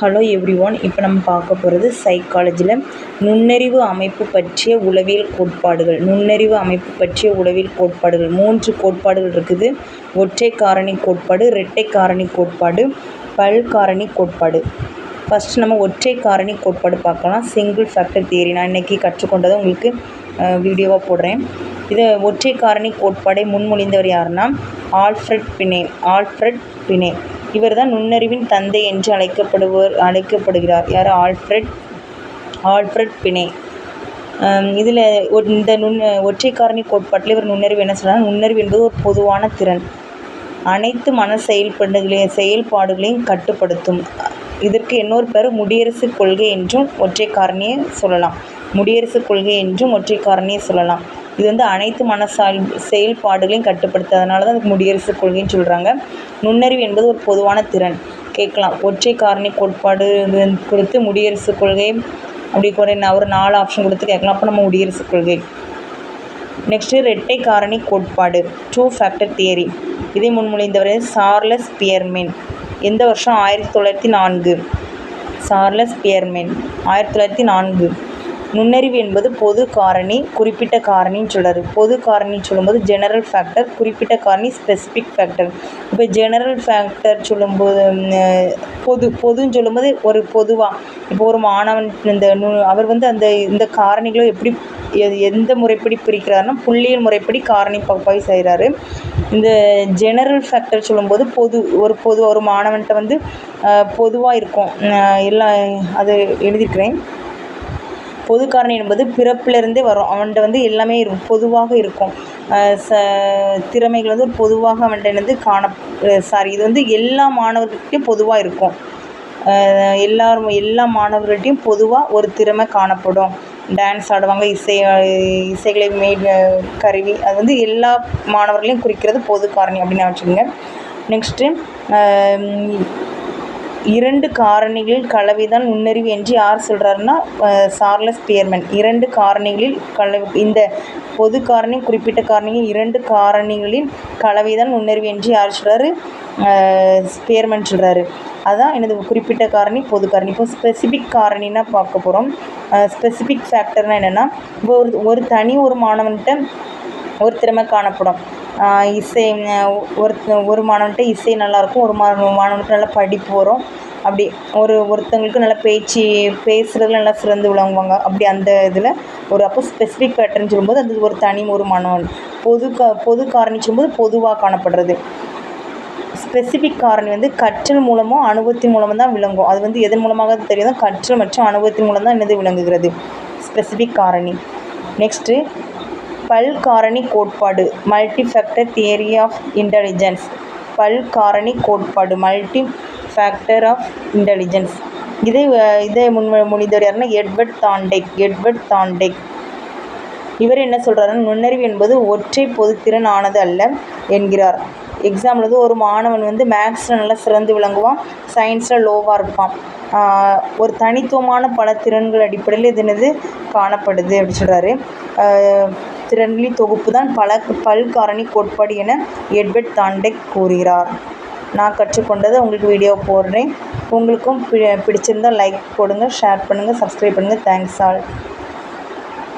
Hello every one இப்போ நம்ம பார்க்க போகிறது சைக்காலஜியில் நுண்ணறிவு அமைப்பு பற்றிய உளவியல் கோட்பாடுகள். நுண்ணறிவு அமைப்பு பற்றிய உளவியல் கோட்பாடுகள். மூன்று கோட்பாடுகள் இருக்குது. ஒற்றை காரணி கோட்பாடு இரட்டை காரணி கோட்பாடு பல்காரணி கோட்பாடு. ஃபஸ்ட் நம்ம ஒற்றை காரணி கோட்பாடு பார்க்கலாம். சிங்கிள் ஃபேக்டர் தியரி நான் இன்றைக்கி கற்றுக்கொண்டதை உங்களுக்கு வீடியோவாக போடுறேன். இதை ஒற்றை காரணி கோட்பாடை முன்மொழிந்தவர் யாருன்னா ஆல்ஃப்ரெட் பினே ஆல்ஃப்ரெட் பினே. இவர்தான் நுண்ணறிவின் தந்தை என்று அழைக்கப்படுவர் அழைக்கப்படுகிறார். யார்? Alfred Alfred Binet. இதில் இந்த நுண் ஒற்றை காரணி கோட்பாட்டில் இவர் நுண்ணறிவு என்ன சொல்கிறார் நுண்ணறிவு என்பது ஒரு பொதுவான திறன். அனைத்து மன செயல்பாடுகளையும் செயல்பாடுகளையும் கட்டுப்படுத்தும். இதற்கு இன்னொரு பேர் முடியரசு கொள்கை என்றும் ஒற்றை காரணியை சொல்லலாம். முடியரசு கொள்கை என்றும் ஒற்றை காரணியை சொல்லலாம். இது வந்து அனைத்து மன செயல்பாடுகளையும் கட்டுப்படுத்து அதனால தான் அதுக்கு முடியரசு கொள்கைன்னு சொல்கிறாங்க நுண்ணறிவு என்பது ஒரு பொதுவான திறன். கேட்கலாம். ஒற்றை காரணி கோட்பாடு கொடுத்து முடியரசு கொள்கை அப்படி கூட ஒரு நாலு ஆப்ஷன் கொடுத்து கேட்கலாம். அப்போ நம்ம முடியரசு கொள்கை. நெக்ஸ்ட்டு ரெட்டை காரணி கோட்பாடு. டூ ஃபேக்டர் தியரி இதை முன்மொழிந்தவர் சார்லஸ் பியர்மென். எந்த வருஷம் ஆயிரத்தி தொள்ளாயிரத்தி நான்கு? Charles Spearman. ஆயிரத்தி தொள்ளாயிரத்தி நான்கு. நுண்ணறிவு என்பது பொது காரணி குறிப்பிட்ட காரணின்னு சொல்கிறாரு பொது காரணின்னு சொல்லும்போது ஜெனரல் ஃபேக்டர் குறிப்பிட்ட காரணி ஸ்பெசிஃபிக் ஃபேக்டர் இப்போ ஜெனரல் ஃபேக்டர் சொல்லும்போது பொது பொதுன்னு சொல்லும்போது ஒரு பொதுவாக இப்போ ஒரு மாணவன் இந்த நு அவர் வந்து அந்த இந்த காரணிகளை எப்படி எந்த முறைப்படி பிரிக்கிறாருன்னா புள்ளியல் முறைப்படி காரணி பகுப்பாய்வு செய்கிறாரு இந்த ஜெனரல் ஃபேக்டர் சொல்லும்போது பொது ஒரு பொது ஒரு மாணவன்கிட்ட வந்து பொதுவாக இருக்கும். எல்லாம் அது எழுதிக்கிறேன் பொது என்பது பிறப்பிலிருந்தே வரும். அவன்கிட்ட வந்து எல்லாமே இருக்கும் பொதுவாக இருக்கும். ச திறமைகள் வந்து பொதுவாக அவன்கிட்ட வந்து காண சாரி இது வந்து எல்லா மாணவர்கிட்டையும் பொதுவாக இருக்கும். எல்லாரும் எல்லா மாணவர்கள்ட்டையும் பொதுவாக ஒரு திறமை காணப்படும். டான்ஸ் ஆடுவாங்க இசை இசைகளை மே கருவி அது வந்து எல்லா மாணவர்களையும் குறிக்கிறது பொது காரணி அப்படின்னு வச்சுக்கோங்க. நெக்ஸ்ட்டு இரண்டு காரணிகளில் கலவைதான் நுண்ணறிவு என்று யார் சொல்கிறாருன்னா சார்லஸ் பியர்மன். இரண்டு காரணிகளில் கலவை இந்த பொது காரணி குறிப்பிட்ட காரணிகள் இரண்டு காரணிகளின் கலவைதான் நுண்ணறிவு என்று யார் சொல்கிறாரு பியர்மன் சொல்கிறாரு அதுதான் எனது குறிப்பிட்ட காரணி பொது காரணி. இப்போ ஸ்பெசிஃபிக் காரணின்னா பார்க்க போகிறோம் ஸ்பெசிஃபிக் ஃபேக்டர்னால் என்னென்னா இப்போ ஒரு ஒரு தனி ஒரு மாணவன்கிட்ட ஒரு திறமை காணப்படும். இசை ஒரு ஒரு மாணவன்கிட்ட இசை நல்லாயிருக்கும் ஒரு மாணவனுக்கு நல்லா படிப்பு வரும். அப்படி ஒரு ஒருத்தவங்களுக்கு நல்லா பேச்சு பேசுகிறதுல நல்லா சிறந்து விளங்குவாங்க. அப்படி அந்த இதில் ஒரு அப்போ ஸ்பெசிஃபிக் பேட்டர்ன் சொல்லும்போது அது ஒரு தனி ஒரு மாணவன். பொது கா பொது காரணி சொல்லும்போது பொதுவாக காணப்படுறது. ஸ்பெசிஃபிக் காரணி வந்து கற்றல் மூலமும் அனுபவத்தின் மூலமும் தான் விளங்கும். அது வந்து எதன் மூலமாக தெரியும் கற்றல் மற்றும் அனுபவத்தின் மூலம் தான் என்னது விளங்குகிறது. ஸ்பெசிஃபிக் காரணி. நெக்ஸ்ட்டு பல்காரணி கோட்பாடு multi factor theory of intelligence பல்காரணி கோட்பாடு மல்டி ஃபேக்டர் ஆஃப் இன்டெலிஜென்ஸ் இதை இதை முன் முனிதர் யாருன்னா எட்வர்ட் தாண்டெக் எட்வர்ட் தாண்டெக். இவர் என்ன சொல்கிறாருன்னா நுண்ணறிவு என்பது ஒற்றை பொதுத்திறன் ஆனது அல்ல என்கிறார். எக்ஸாம்பிள் வந்து ஒரு மாணவன் வந்து மேக்ஸில் நல்லா சிறந்து விளங்குவான் சயின்ஸில் லோவாக இருப்பான். ஒரு தனித்துவமான பல திறன்கள் அடிப்படையில் இது என்னது? காணப்படுது அப்படின்னு சொல்கிறாரு திறன்களின் தொகுப்பு தான் பல பல்காரணி கோட்பாடு என எட்வர்ட் தாண்டெக் கூறுகிறார். நான் கற்றுக்கொண்டதை உங்களுக்கு வீடியோ போடுறேன். உங்களுக்கும் பி பிடிச்சிருந்தால் லைக் போடுங்க ஷேர் பண்ணுங்கள் சப்ஸ்கிரைப் பண்ணுங்கள் தேங்க்ஸ் ஆல்